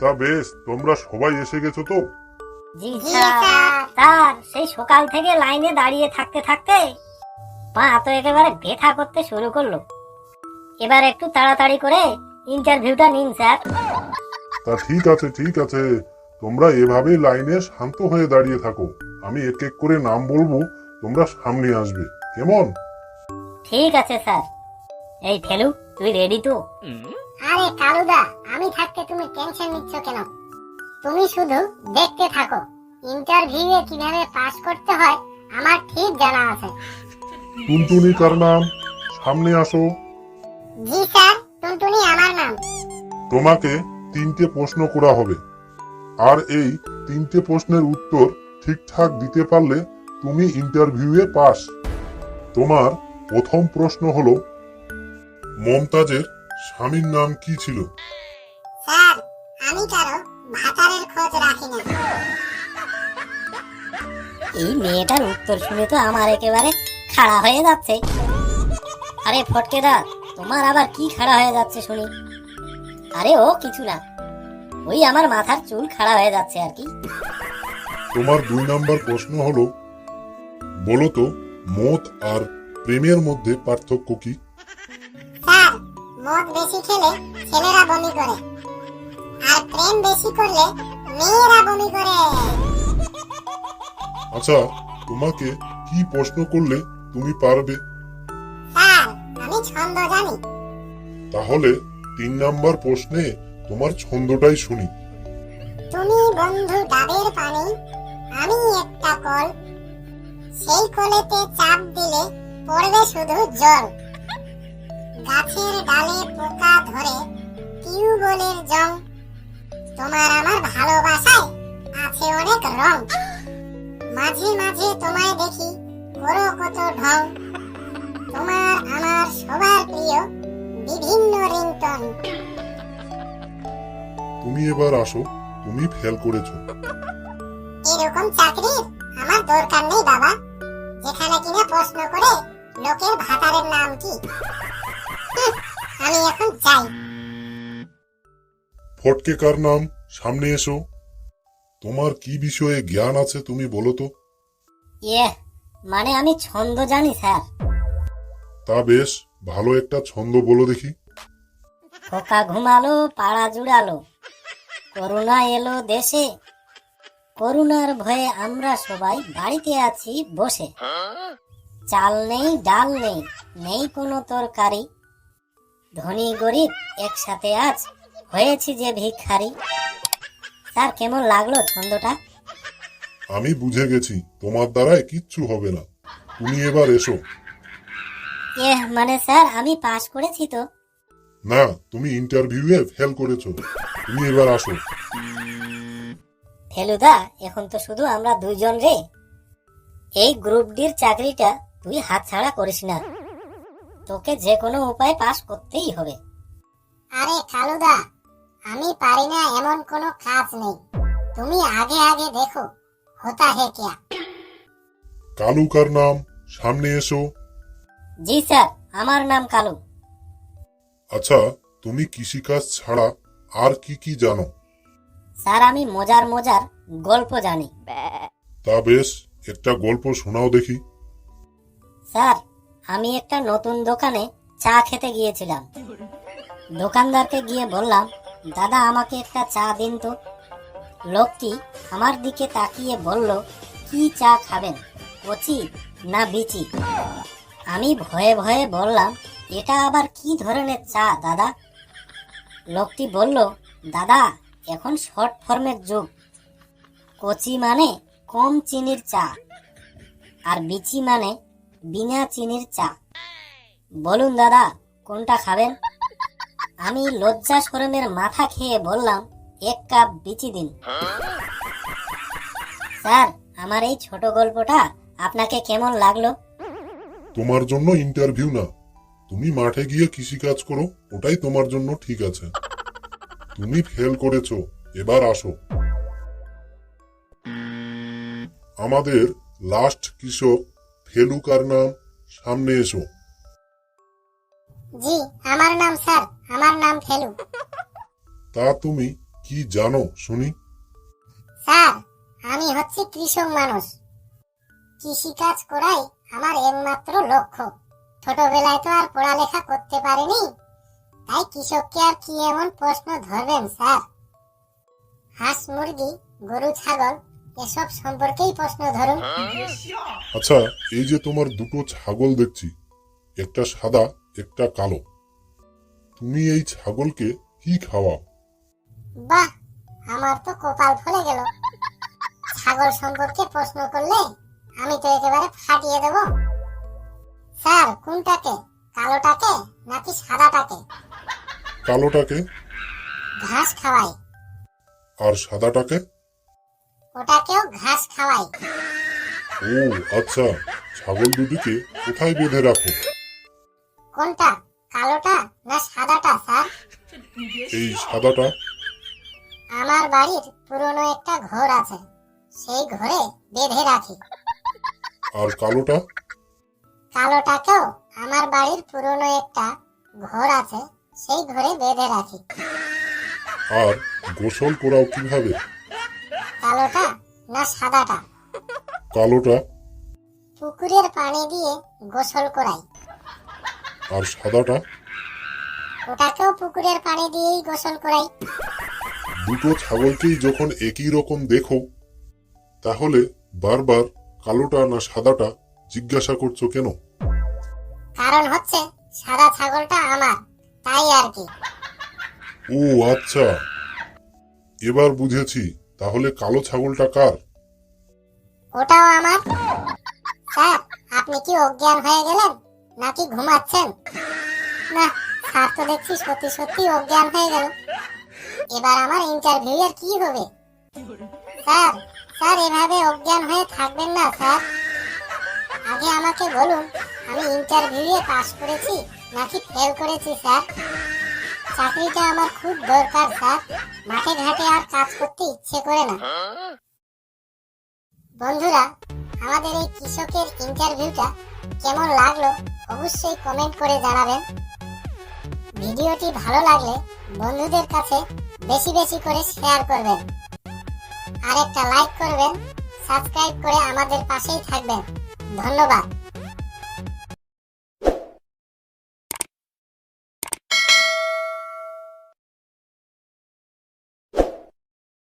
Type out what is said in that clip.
তা বেশ তোমরা সবাই এসে গেছো তো? জি স্যার। স্যার। সেই সকাল থেকে লাইনে দাঁড়িয়ে থাকতে থাকতে পা তো একেবারে ব্যথা করতে শুরু করল। এবার একটু তাড়াতাড়ি করে ইন্টারভিউটা নিন স্যার। তা ঠিক আছে ঠিক আছে। তোমরা এভাবেই লাইনে শান্ত হয়ে দাঁড়িয়ে থাকো। আমি এক এক করে নাম বলব তোমরা সামনে আসবে। কেমন? ঠিক আছে স্যার। এই ফেলু তুই রেডি তো? আরে কালুদা আমি থাকতে তুমি টেনশন নিচ্ছ কেন? তুমি শুধু দেখতে থাকো। ইন্টারভিউয়ে কীভাবে পাস করতে হয় আমার ঠিক জানা আছে। টুনটুনি কার নাম? সামনে আসো। জি স্যার টুনটুনি আমার নাম। তোমাকে তিনটে প্রশ্ন করা হবে। আর এই তিনটে প্রশ্নের উত্তর ঠিকঠাক দিতে পারলে তুমি ইন্টারভিউয়ে পাস তোমার প্রথম প্রশ্ন হলো মমতাজের স্বামীর নাম কি ছিল? স্যার আমি কারও ভাতারের খোঁজ রাখি না এই মেয়েটার উত্তর শুনে তো আমার একেবারে খাড়া হয়ে যাচ্ছে। আরে ফটকেদা তোমার আবার কি খাড়া হয়ে যাচ্ছে শুনি। আরে ও কিছু না ওই আমার মাথার চুল খাড়া হয়ে যাচ্ছে আর কি। তোমার দুই নাম্বার প্রশ্ন হলো বলো তো মত আর প্রেমের মধ্যে পার্থক্য কি? মদ বেশি খেলে ছেলেরা বমি করে। আর প্রেম বেশি করলে মেয়েরা বমি করে। আচ্ছা তোমাকে কি প্রশ্ন করলে তুমি পারবে? স্যার আমি ছন্দ জানি। তাহলে তিন নাম্বার প্রশ্নে তোমার ছন্দটাই শুনি। তুমি বন্ধু ডাবের পানি আমি একটা কল। সেই কলেতে চাপ দিলে পড়বে শুধু জল। গাছের টিউবওয়েলের জং। তোমার আমার ভালোবাসায় আছে অনেক রং। মাঝে মাঝে তোমায় দেখি করো কত ঢং। তোমার আমার সবার প্রিয় বিভিন্ন রিংটন। তুমি এবার আসো তুমি ফেল করেছ। এরকম চাকরির আমার দরকার নেই বাবা। যেখানে কিনা প্রশ্ন করে লোকের ভাতারের নাম কি হুঁ, আমি এখন চাই ফটকে কার নাম? সামনে এসো। তোমার কি বিষয়ে জ্ঞান আছে তুমি বলো তো। ইয়ে মানে আমি ছন্দ জানি স্যার। তা বেশ ভালো একটা ছন্দ বলো দেখি। খোকা ঘুমালো পাড়া জুড়ালো। করোনা এলো দেশে। করোনার ভয়ে আমরা সবাই বাড়িতে আছি বসে। চাল নেই ডাল নেই নেই কোনো তরকারি। ধনী গরিব একসাথে আজ হয়েছি যে ভিক্ষারি স্যার কেমন লাগল ছন্দটা? আমি বুঝে গেছি তোমার দ্বারাই কিচ্ছু হবে না। তুমি এবার এসো। এ মানে স্যার আমি পাশ করেছি তো? না তুমি ইন্টারভিউয়ে ফেল করেছ। তুমি এবার আসো। ফেলুদা এখন তো শুধু আমরা দুইজন রে। এই গ্রুপ ডির চাকরিটা তুই হাতছাড়া করিস না। তোকে যে কোনো উপায় পাস করতেই হবে। আরে কালুদা আমি পারি না এমন কোনো কাজ নেই। তুমি আগে আগে দেখো হতা হে কিয়া। কালু কার নাম? সামনে এসো। জি স্যার আমার নাম কালু। আচ্ছা তুমি কৃষিকাজ ছাড়া আর কি কি জানো? স্যার আমি মজার মজার গল্প জানি। তা বেশ একটা গল্প শোনাও দেখি। স্যার আমি একটা নতুন দোকানে চা খেতে গিয়েছিলাম। দোকানদারকে গিয়ে বললাম দাদা, আমাকে একটা চা দিন তো। লোকটি আমার দিকে তাকিয়ে বলল, কি চা খাবেন, কচি না বিচি? আমি ভয়ে ভয়ে বললাম, এটা আবার কি ধরনের চা, দাদা? লোকটি বলল, দাদা, এখন শর্ট ফর্মের যুগ। কচি মানে কম চিনির চা, আর বিচি মানে বিনা চিনির চা। বলুন দাদা, কোনটা খাবেন? আমি লজ্জা শরমের মাথা খেয়ে বললাম এক কাপ বিচি দিন। স্যার আমার এই ছোট গল্পটা আপনাকে কেমন লাগল? তোমার জন্য ইন্টারভিউ না। তুমি মাঠে গিয়ে কৃষিকাজ করো ওটাই তোমার জন্য ঠিক আছে। তুমি ফেল করেছ এবার আসো। আমাদের লাস্ট কৃষক ফেলুকার নাম সামনে এসো। জি আমার নাম স্যার। আমার নাম ফেলু। তা তুমি কি জানো শুনি? স্যার আমি হচ্ছি কৃষক মানুষ। কৃষিকাজ করাই আমার একমাত্র লক্ষ্য। ছোটবেলায় তো আর পড়ালেখা করতে পারিনি তাই কৃষককে আর কি এমন প্রশ্ন ধরবেন স্যার? হাঁস মুরগি গরু ছাগল এসব সম্পর্কেই প্রশ্ন ধরুন। আচ্ছা এই যে তোমার দুটো ছাগল দেখছি একটা সাদা একটা কালো। তুমি এই ছাগলকে কি খাওয়াও? বাহ আমার তো কপাল ফলে গেল। ছাগল সম্পর্কে প্রশ্ন করলে আমি তো একেবারে ফাটিয়ে দেব। স্যার কোনটাকে? কালোটাকে নাকি সাদাটাকে? কালোটাকে? ঘাস খাওয়াই। আর সাদাটাকে? ওটাকেও ঘাস খাওয়াই। ও আচ্ছা ছাগল দুটিকে কোথায় বেঁধে রাখো? কোনটা? কালোটা না সাদাটা স্যার? এই সাদাটা? আমার বাড়ির পুরনো একটা ঘর আছে সেই ঘরে বেঁধে রাখি। আর কালোটা? কালোটাকেও আমার বাড়ির পুরনো একটা ঘর আছে সেই ঘরে বেঁধে রাখি। আর গোসল করাও কীভাবে? কালোটা না সাদাটা? কালোটা? পুকুরের পানি দিয়ে গোসল করাই। আর সাদাটা? ওটাকেও পুকুরের পানি দিয়েই গোসল করাই। দুটো ছাগলকেই যখন একই রকম দেখো তাহলে বারবার কালোটা না সাদাটা জিজ্ঞাসা করছ কেন? কারণ হচ্ছে সাদা ছাগলটা আমার তাই আর কি। ও আচ্ছা। এবার বুঝেছি তাহলে কালো ছাগলটা কার? ওটাও আমার। স্যার আপনি কি অজ্ঞান হয়ে গেলেন? নাকি ঘুমাচ্ছেন? না, স্যার তো দেখছি সত্যি সত্যি অজ্ঞান হয়ে গেল। এবার আমার ইন্টারভিউ এর কি হবে? স্যার স্যার, এভাবে অজ্ঞান হয়ে থাকবেন না, স্যার। আগে আমাকে বলুন, আমি ইন্টারভিউ এ পাশ করেছি নাকি ফেল করেছি, স্যার? চাকরিটা আমার খুব দরকার, স্যার। মাঠে ঘাটে আর কাজ করতে ইচ্ছে করে না। বন্ধুরা, আমাদের এই কৃষকের ইন্টারভিউটা কেমন লাগল অবশ্যই কমেন্ট করে জানাবেন। ভিডিওটি ভালো লাগলে বন্ধুদের কাছে বেশি বেশি করে শেয়ার করবেন। আর একটা লাইক করবেন সাবস্ক্রাইব করে আমাদের পাশেই থাকবেন। ধন্যবাদ।